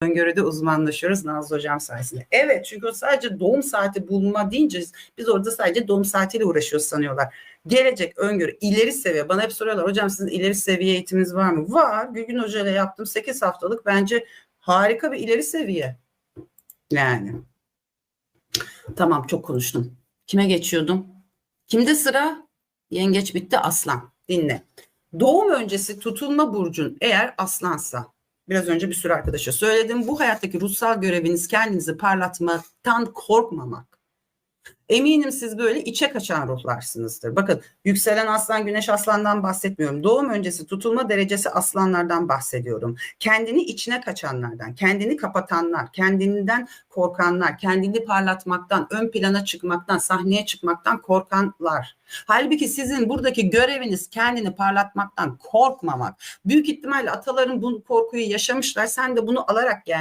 öngörüde uzmanlaşıyoruz Nazlı Hocam sayesinde. Evet çünkü o sadece doğum saati bulma deyince biz orada sadece doğum saatiyle uğraşıyoruz sanıyorlar. Gelecek öngörü ileri seviye. Bana hep soruyorlar hocam sizin ileri seviye eğitiminiz var mı? Var. Gülgün Hoca ile yaptım 8 haftalık bence harika bir ileri seviye. Yani. Tamam çok konuştum. Kime geçiyordum? Kimde sıra? Yengeç bitti aslan. Dinle. Doğum öncesi tutulma burcun eğer aslansa biraz önce bir sürü arkadaşa söyledim. Bu hayattaki ruhsal göreviniz kendinizi parlatmaktan korkmamak. Eminim siz böyle içe kaçan ruhlarsınızdır. Bakın yükselen aslan güneş aslandan bahsetmiyorum. Doğum öncesi tutulma derecesi aslanlardan bahsediyorum. Kendini içine kaçanlardan, kendini kapatanlar, kendinden korkanlar, kendini parlatmaktan, ön plana çıkmaktan, sahneye çıkmaktan korkanlar. Halbuki sizin buradaki göreviniz kendini parlatmaktan korkmamak. Büyük ihtimalle ataların bu korkuyu yaşamışlar. Sen de bunu alarak gel